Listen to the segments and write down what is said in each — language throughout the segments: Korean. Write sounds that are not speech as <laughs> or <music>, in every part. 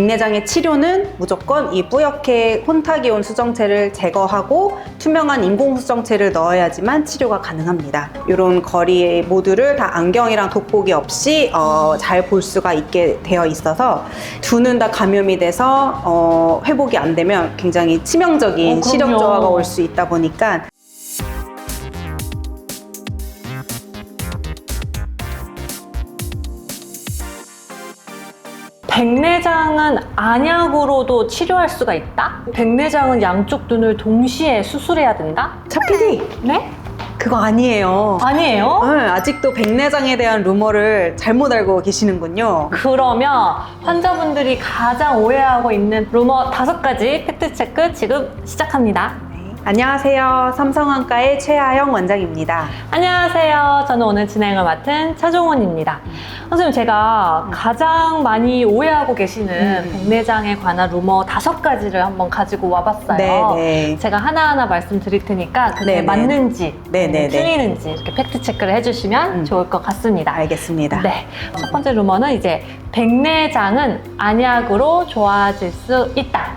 백내장의 치료는 무조건 이 뿌옇게 혼탁이 온 수정체를 제거하고 투명한 인공 수정체를 넣어야지만 치료가 가능합니다. 이런 거리 모두를 다 안경이랑 돋보기 없이 어, 잘 볼 수가 있게 되어 있어서 두눈다 감염이 돼서 어, 회복이 안 되면 굉장히 치명적인 어. 시력 저하가 올 수 있다 보니까 백내장은 안약으로도 치료할 수가 있다? 백내장은 양쪽 눈을 동시에 수술해야 된다? 차 PD 네? 그거 아니에요. 아니에요? 네, 아직도 백내장에 대한 루머를 잘못 알고 계시는군요. 그러면 환자분들이 가장 오해하고 있는 루머 다섯 가지 팩트체크 지금 시작합니다. 안녕하세요. 삼성한과의 최하영 원장입니다. 안녕하세요. 저는 오늘 진행을 맡은 차종원입니다. 선생님, 제가 가장 많이 오해하고 계시는 음. 백내장에 관한 루머 다섯 가지를 한번 가지고 와봤어요. 네네. 제가 하나하나 말씀드릴 테니까 그게 네네. 맞는지, 네네네. 틀리는지 이렇게 팩트 체크를 해주시면 음. 좋을 것 같습니다. 알겠습니다. 네. 첫 번째 루머는 이제 백내장은 안약으로 좋아질 수 있다.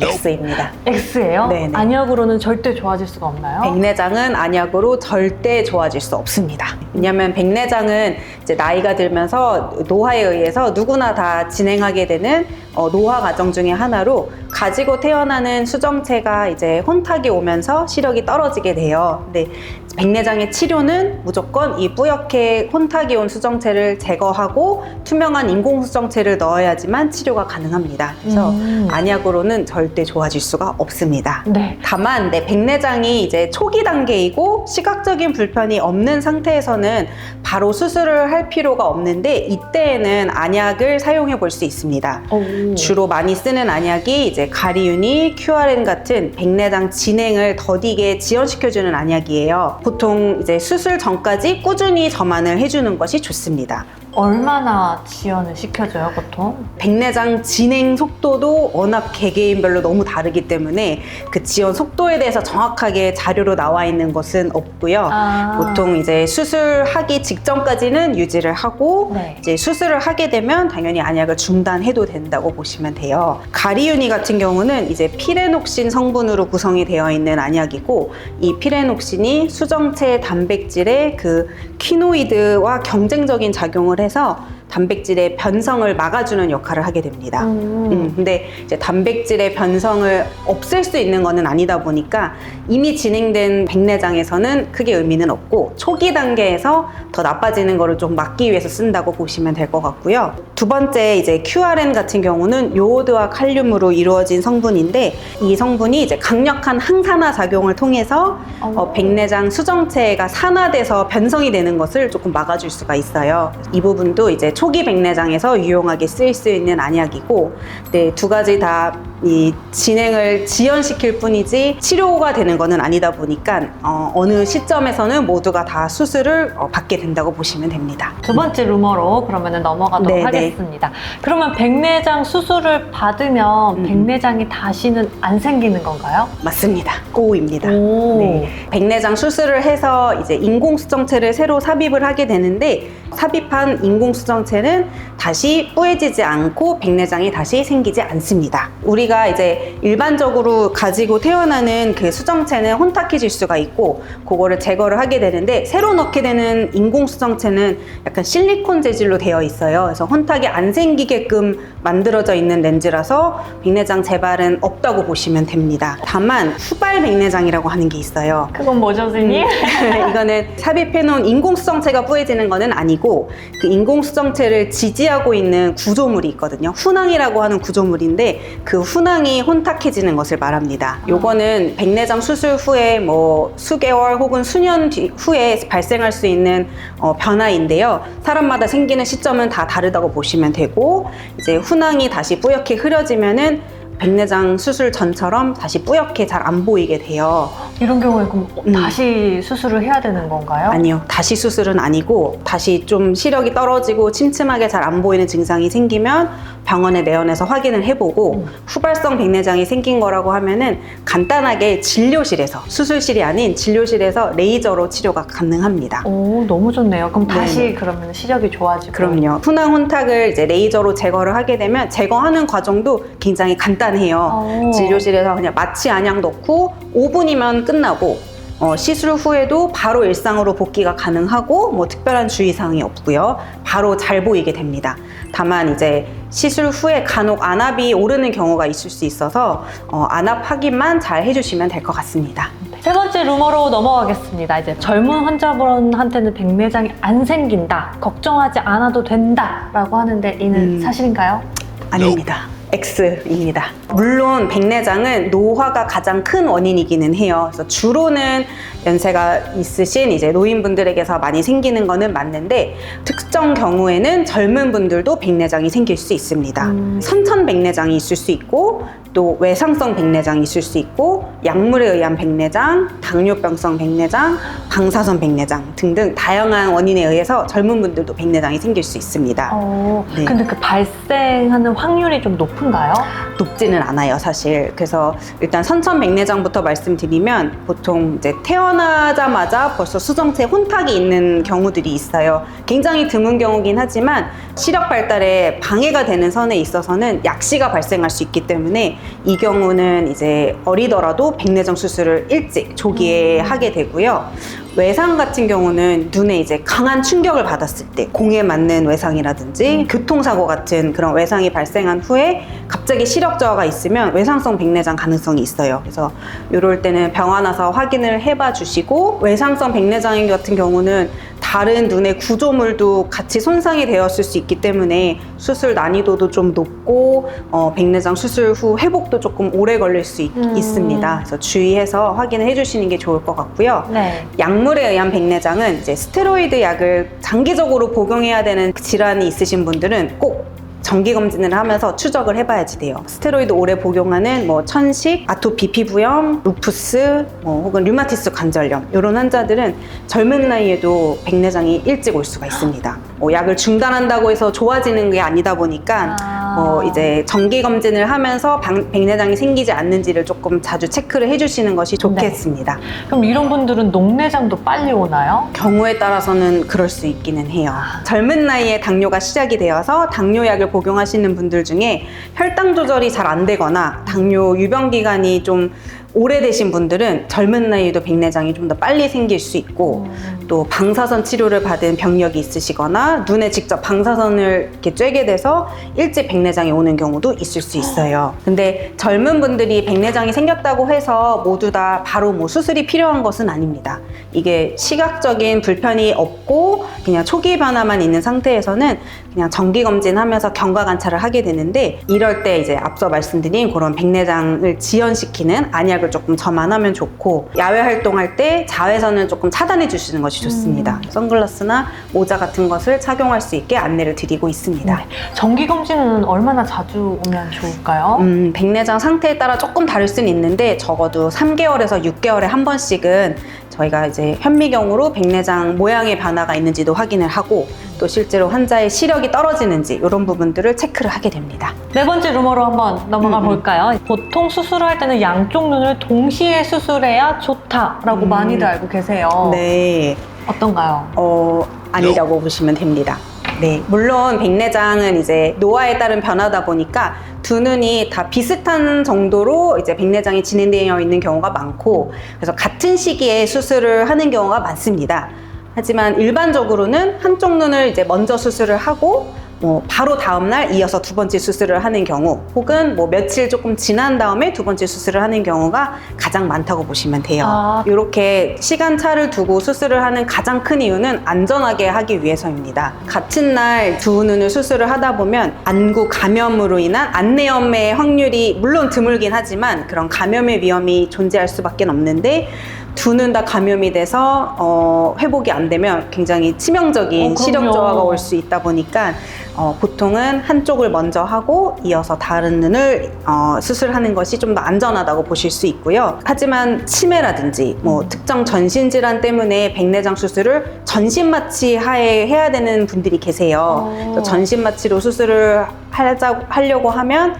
X입니다. X예요? 네네. 안약으로는 절대 좋아질 수가 없나요? 백내장은 안약으로 절대 좋아질 수 없습니다. 왜냐하면 백내장은 이제 나이가 들면서 노화에 의해서 누구나 다 진행하게 되는 어, 노화 과정 중에 하나로 가지고 태어나는 수정체가 이제 혼탁이 오면서 시력이 떨어지게 돼요. 근데 백내장의 치료는 무조건 이 뿌옇게 혼탁이 온 수정체를 제거하고 투명한 인공 수정체를 넣어야지만 치료가 가능합니다. 그래서 음. 안약으로는 절대 좋아질 수가 없습니다. 네. 다만 네, 백내장이 이제 초기 단계이고 시각적인 불편이 없는 상태에서는 바로 수술을 할 필요가 없는데 이때에는 안약을 사용해 볼 수 있습니다. 오. 주로 많이 쓰는 안약이 이제 가리윤이, QRN 같은 백내장 진행을 더디게 지연시켜주는 안약이에요. 보통 이제 수술 전까지 꾸준히 점안을 해주는 것이 좋습니다. 얼마나 지연을 시켜줘요, 보통? 백내장 진행 속도도 워낙 개개인별로 너무 다르기 때문에 그 지연 속도에 대해서 정확하게 자료로 나와 있는 것은 없고요. 아. 보통 이제 수술하기 직전까지는 유지를 하고 네. 이제 수술을 하게 되면 당연히 안약을 중단해도 된다고 보시면 돼요. 가리유니 같은 경우는 이제 피레녹신 성분으로 구성이 되어 있는 안약이고 이 피레녹신이 수정 체 단백질의 그 키노이드와 경쟁적인 작용을 해서 단백질의 변성을 막아주는 역할을 하게 됩니다. 음. 음, 근데 이제 단백질의 변성을 없앨 수 있는 거는 아니다 보니까 이미 진행된 백내장에서는 크게 의미는 없고 초기 단계에서 더 나빠지는 거를 좀 막기 위해서 쓴다고 보시면 될 것 같고요. 두 번째 이제 QRN 같은 경우는 요오드와 칼륨으로 이루어진 성분인데 이 성분이 이제 강력한 항산화 작용을 통해서 어, 백내장 수정체가 산화돼서 변성이 되는 것을 조금 막아줄 수가 있어요. 이 부분도 이제 초기 백내장에서 유용하게 쓰일 수 있는 안약이고, 네, 두 가지 다 이 진행을 지연시킬 뿐이지 치료가 되는 거는 아니다 보니까 어, 느 시점에서는 모두가 다 수술을 어, 받게 된다고 보시면 됩니다. 두 번째 루머로 그러면 넘어가도록 네, 네. 하겠습니다. 그러면 백내장 수술을 받으면 음. 백내장이 다시는 안 생기는 건가요? 맞습니다. 고입니다. 오. 네. 백내장 수술을 해서 이제 인공수정체를 새로 삽입을 하게 되는데 삽입한 인공수정체 는 다시 뿌얘지지 않고 백내장이 다시 생기지 않습니다. 우리가 이제 일반적으로 가지고 태어나는 그 수정체는 혼탁해 질 수가 있고 그거를 제거를 하게 되는데 새로 넣게 되는 인공 수정체는 약간 실리콘 재질로 되어 있어요. 그래서 혼탁이 안 생기게끔 만들어져 있는 렌즈라서 백내장 재발은 없다고 보시면 됩니다. 다만 후발 백내장이라고 하는 게 있어요. 그건 뭐죠, 선생님? <laughs> 이거는 삽입해 놓은 인공 수정체가 뿌얘지는 거는 아니고 그 인공 수정 체를 지지하고 있는 구조물이 있거든요. 훈항이라고 하는 구조물인데 그 훈항이 혼탁해지는 것을 말합니다. 요거는 백내장 수술 후에 뭐 수개월 혹은 수년 뒤, 후에 발생할 수 있는 어, 변화인데요. 사람마다 생기는 시점은 다 다르다고 보시면 되고 이제 훈항이 다시 뿌옇게 흐려지면은 백내장 수술 전처럼 다시 뿌옇게 잘 안 보이게 돼요. 이런 경우에 그럼 음. 다시 수술을 해야 되는 건가요? 아니요. 다시 수술은 아니고 다시 좀 시력이 떨어지고 침침하게 잘 안 보이는 증상이 생기면 병원에 내원해서 확인을 해보고 음. 후발성 백내장이 생긴 거라고 하면은 간단하게 진료실에서 수술실이 아닌 진료실에서 레이저로 치료가 가능합니다. 오, 너무 좋네요. 그럼 네. 다시 그러면 시력이 좋아지고. 그럼요. funang 혼탁을 이제 레이저로 제거를 하게 되면 제거하는 과정도 굉장히 간단해요. 오. 진료실에서 그냥 마취 안약 넣고 5분이면 끝 나고 어, 시술 후에도 바로 일상으로 복귀가 가능하고 뭐 특별한 주의사항이 없고요. 바로 잘 보이게 됩니다. 다만 이제 시술 후에 간혹 안압이 오르는 경우가 있을 수 있어서 어, 안압 확인만 잘 해주시면 될 것 같습니다. 세 번째 루머로 넘어가겠습니다. 이제 젊은 환자분한테는 백내장이 안 생긴다, 걱정하지 않아도 된다라고 하는데 이는 음. 사실인가요? 아닙니다. X입니다. 물론 백내장은 노화가 가장 큰 원인이기는 해요. 그래서 주로는 연세가 있으신 이제 노인분들에게서 많이 생기는 거는 맞는데 특정 경우에는 젊은 분들도 백내장이 생길 수 있습니다. 음. 선천 백내장이 있을 수 있고 또 외상성 백내장이 있을 수 있고 약물에 의한 백내장, 당뇨병성 백내장, 방사선 백내장 등등 다양한 원인에 의해서 젊은 분들도 백내장이 생길 수 있습니다. 어, 네. 근데 그 발생하는 확률이 좀 높은가요? 높지는 않아요, 사실. 그래서 일단 선천 백내장부터 말씀드리면 보통 이제 태어나자마자 벌써 수정체 혼탁이 있는 경우들이 있어요. 굉장히 드문 경우긴 하지만 시력 발달에 방해가 되는 선에 있어서는 약시가 발생할 수 있기 때문에 이 경우는 이제 어리더라도 백내장 수술을 일찍 조기에 하게 되고요. 외상 같은 경우는 눈에 이제 강한 충격을 받았을 때 공에 맞는 외상이라든지 교통사고 같은 그런 외상이 발생한 후에 갑자기 시력 저하가 있으면 외상성 백내장 가능성이 있어요. 그래서 이럴 때는 병원 와서 확인을 해봐 주시고 외상성 백내장 같은 경우는 다른 눈의 구조물도 같이 손상이 되었을 수 있기 때문에 수술 난이도도 좀 높고 어, 백내장 수술 후 회복도 조금 오래 걸릴 수 있, 음. 있습니다. 그래서 주의해서 확인을 해주시는 게 좋을 것 같고요. 네. 약물에 의한 백내장은 이제 스테로이드 약을 장기적으로 복용해야 되는 질환이 있으신 분들은 꼭 정기 검진을 하면서 추적을 해봐야지 돼요. 스테로이드 오래 복용하는 뭐 천식, 아토피 피부염, 루푸스, 뭐 혹은 류마티스 관절염 이런 환자들은 젊은 나이에도 백내장이 일찍 올 수가 있습니다. 뭐 약을 중단한다고 해서 좋아지는 게 아니다 보니까 아. 뭐 이제 정기 검진을 하면서 방- 백내장이 생기지 않는지를 조금 자주 체크를 해주시는 것이 좋겠습니다. 그럼 이런 분들은 녹내장도 빨리 오나요? 경우에 따라서는 그럴 수 있기는 해요. 젊은 나이에 당뇨가 시작이 되어서 당뇨약을 복용하시는 분들 중에 혈당 조절이 잘 안 되거나 당뇨 유병 기간이 좀 오래되신 분들은 젊은 나이에도 백내장이 좀 더 빨리 생길 수 있고 또 방사선 치료를 받은 병력이 있으시거나 눈에 직접 방사선을 이렇게 쬐게 돼서 일찍 백내장이 오는 경우도 있을 수 있어요. 근데 젊은 분들이 백내장이 생겼다고 해서 모두 다 바로 뭐 수술이 필요한 것은 아닙니다. 이게 시각적인 불편이 없고 그냥 초기 변화만 있는 상태에서는 그냥 정기 검진하면서 경과 관찰을 하게 되는데 이럴 때 이제 앞서 말씀드린 그런 백내장을 지연시키는 안약을 조금 저만하면 좋고 야외 활동할 때 자외선을 조금 차단해 주시는 것이 좋습니다. 선글라스나 모자 같은 것을 착용할 수 있게 안내를 드리고 있습니다. 네. 정기 검진은 얼마나 자주 오면 좋을까요? 음, 백내장 상태에 따라 조금 다를 수는 있는데 적어도 3개월에서 6개월에 한 번씩은 저희가 이제 현미경으로 백내장 모양의 변화가 있는지도 확인을 하고 또 실제로 환자의 시력이 떨어지는지 이런 부분들을 체크를 하게 됩니다. 네 번째 루머로 한번 넘어가 음, 음. 볼까요? 보통 수술할 때는 양쪽 눈을 동시에 수술해야 좋다라고 음. 많이들 알고 계세요. 네. 어떤가요? 어, 아니라고 보시면 됩니다. 네. 물론 백내장은 이제 노화에 따른 변화다 보니까 두 눈이 다 비슷한 정도로 이제 백내장이 진행되어 있는 경우가 많고 그래서 같은 시기에 수술을 하는 경우가 많습니다. 하지만 일반적으로는 한쪽 눈을 이제 먼저 수술을 하고 뭐 바로 다음 날 이어서 두 번째 수술을 하는 경우 혹은 뭐 며칠 조금 지난 다음에 두 번째 수술을 하는 경우가 가장 많다고 보시면 돼요. 아. 이렇게 시간차를 두고 수술을 하는 가장 큰 이유는 안전하게 하기 위해서입니다. 같은 날 두 눈을 수술을 하다 보면 안구 감염으로 인한 안내염의 확률이 물론 드물긴 하지만 그런 감염의 위험이 존재할 수밖에 없는데 두는 다 감염이 돼서 어, 회복이 안 되면 굉장히 치명적인 어, 그럼요. 시력 저하가 올 수 있다 보니까 어, 보통은 한쪽을 먼저 하고 이어서 다른 눈을 어, 수술하는 것이 좀 더 안전하다고 보실 수 있고요. 하지만 치매라든지 뭐 특정 전신 질환 때문에 백내장 수술을 전신 마취 하에 해야 되는 분들이 계세요. 어. 그래서 전신 마취로 수술을 하자, 하려고 하면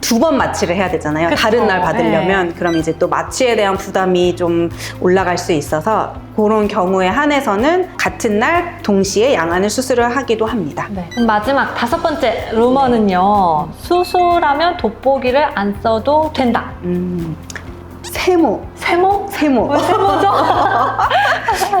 두 번 마취를 해야 되잖아요. 그쵸. 다른 날 받으려면 그럼 이제 또 마취에 대한 부담이 좀 올라갈 수 있어서 그런 경우에 한해서는 같은 날 동시에 양안을 수술을 하기도 합니다. 네. 그럼 마지막 다섯 번째 루머는요. 수술하면 돋보기를 안 써도 된다. 음, 세모, 세모? 세모. 왜 세모죠?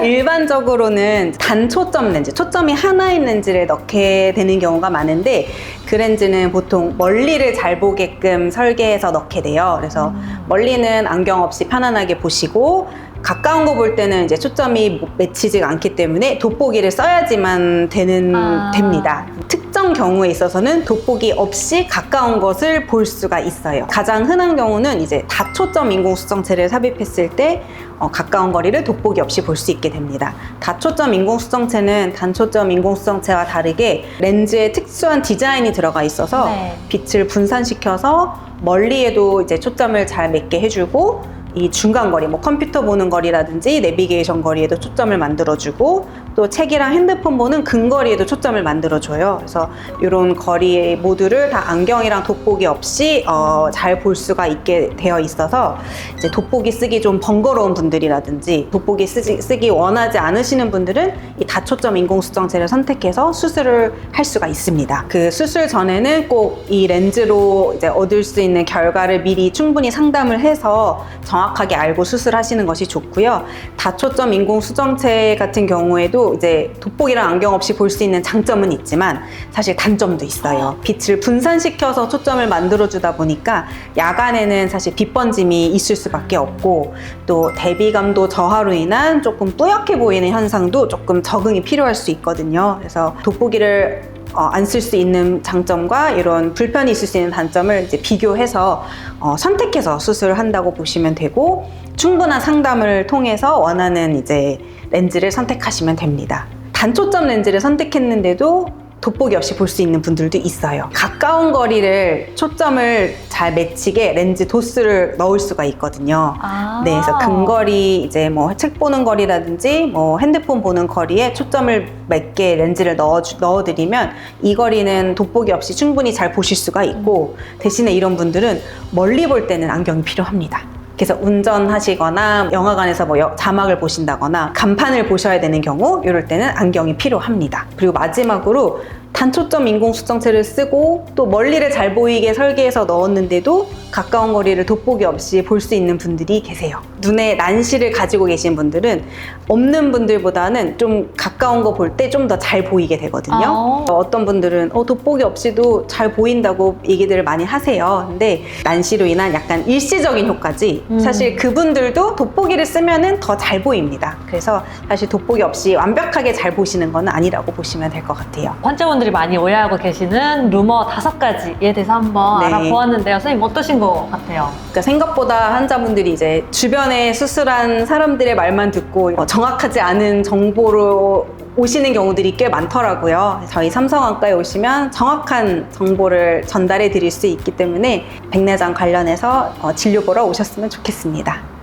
<laughs> 일반적으로는 단초점 렌즈, 초점이 하나인 렌즈를 넣게 되는 경우가 많은데 그 렌즈는 보통 멀리를 잘 보게끔 설계해서 넣게 돼요. 그래서 멀리는 안경 없이 편안하게 보시고 가까운 거 볼 때는 이제 초점이 맺히지가 않기 때문에 돋보기를 써야지만 되는 아. 됩니다. 특정 경우에 있어서는 돋보기 없이 가까운 것을 볼 수가 있어요. 가장 흔한 경우는 이제 다초점 인공수정체를 삽입했을 때 어, 가까운 거리를 돋보기 없이 볼 수 있게 됩니다. 다초점 인공수정체는 단초점 인공수정체와 다르게 렌즈에 특수한 디자인이 들어가 있어서 네. 빛을 분산시켜서 멀리에도 이제 초점을 잘 맺게 해주고 이 중간 거리, 뭐 컴퓨터 보는 거리라든지 내비게이션 거리에도 초점을 만들어주고 또 책이랑 핸드폰 보는 근거리에도 초점을 만들어줘요. 그래서 이런 거리 모두를 다 안경이랑 돋보기 없이 어, 잘 볼 수가 있게 되어 있어서 이제 돋보기 쓰기 좀 번거로운 분들이라든지 돋보기 쓰기, 쓰기 원하지 않으시는 분들은 이 다초점 인공수정체를 선택해서 수술을 할 수가 있습니다. 그 수술 전에는 꼭 이 렌즈로 이제 얻을 수 있는 결과를 미리 충분히 상담을 해서 정확 하게 알고 수술하시는 것이 좋고요. 다초점 인공 수정체 같은 경우에도 이제 돋보기랑 안경 없이 볼 수 있는 장점은 있지만 사실 단점도 있어요. 빛을 분산시켜서 초점을 만들어주다 보니까 야간에는 사실 빛 번짐이 있을 수밖에 없고 또 대비감도 저하로 인한 조금 뿌옇게 보이는 현상도 조금 적응이 필요할 수 있거든요. 그래서 돋보기를 어, 안 쓸 수 있는 장점과 이런 불편이 있을 수 있는 단점을 이제 비교해서 어, 선택해서 수술을 한다고 보시면 되고 충분한 상담을 통해서 원하는 이제 렌즈를 선택하시면 됩니다. 단초점 렌즈를 선택했는데도 돋보기 없이 볼 수 있는 분들도 있어요. 가까운 거리를 초점을 잘 맺히게 렌즈 도스를 넣을 수가 있거든요. 아. 네, 그래서 근거리 이제 뭐 책 보는 거리라든지 뭐 핸드폰 보는 거리에 초점을 몇개 렌즈를 넣어 넣어드리면 이 거리는 돋보기 없이 충분히 잘 보실 수가 있고 대신에 이런 분들은 멀리 볼 때는 안경이 필요합니다. 그래서 운전하시거나 영화관에서 뭐 여- 자막을 보신다거나 간판을 보셔야 되는 경우 이럴 때는 안경이 필요합니다. 그리고 마지막으로 단초점 인공수정체를 쓰고 또 멀리를 잘 보이게 설계해서 넣었는데도 가까운 거리를 돋보기 없이 볼 수 있는 분들이 계세요. 눈에 난시를 가지고 계신 분들은 없는 분들보다는 좀 가까운 거 볼 때 좀 더 잘 보이게 되거든요. 아. 어떤 분들은 어, 돋보기 없이도 잘 보인다고 얘기들을 많이 하세요. 근데 난시로 인한 약간 일시적인 효과지 음. 사실 그분들도 돋보기를 쓰면은 더 잘 보입니다. 그래서 사실 돋보기 없이 완벽하게 잘 보시는 건 아니라고 보시면 될 것 같아요. 환 자분들이 많이 오해하고 계시는 루머 다섯 가지에 대해서 한번 네. 알아보았는데요. 선생님 어떠신 것 같아요? 그러니까 생각보다 환자분들이 이제 주변에 수술한 사람들의 말만 듣고 어, 정확하지 않은 정보로 오시는 경우들이 꽤 많더라고요. 저희 삼성안과에 오시면 정확한 정보를 전달해 드릴 수 있기 때문에 백내장 관련해서 어, 진료 보러 오셨으면 좋겠습니다.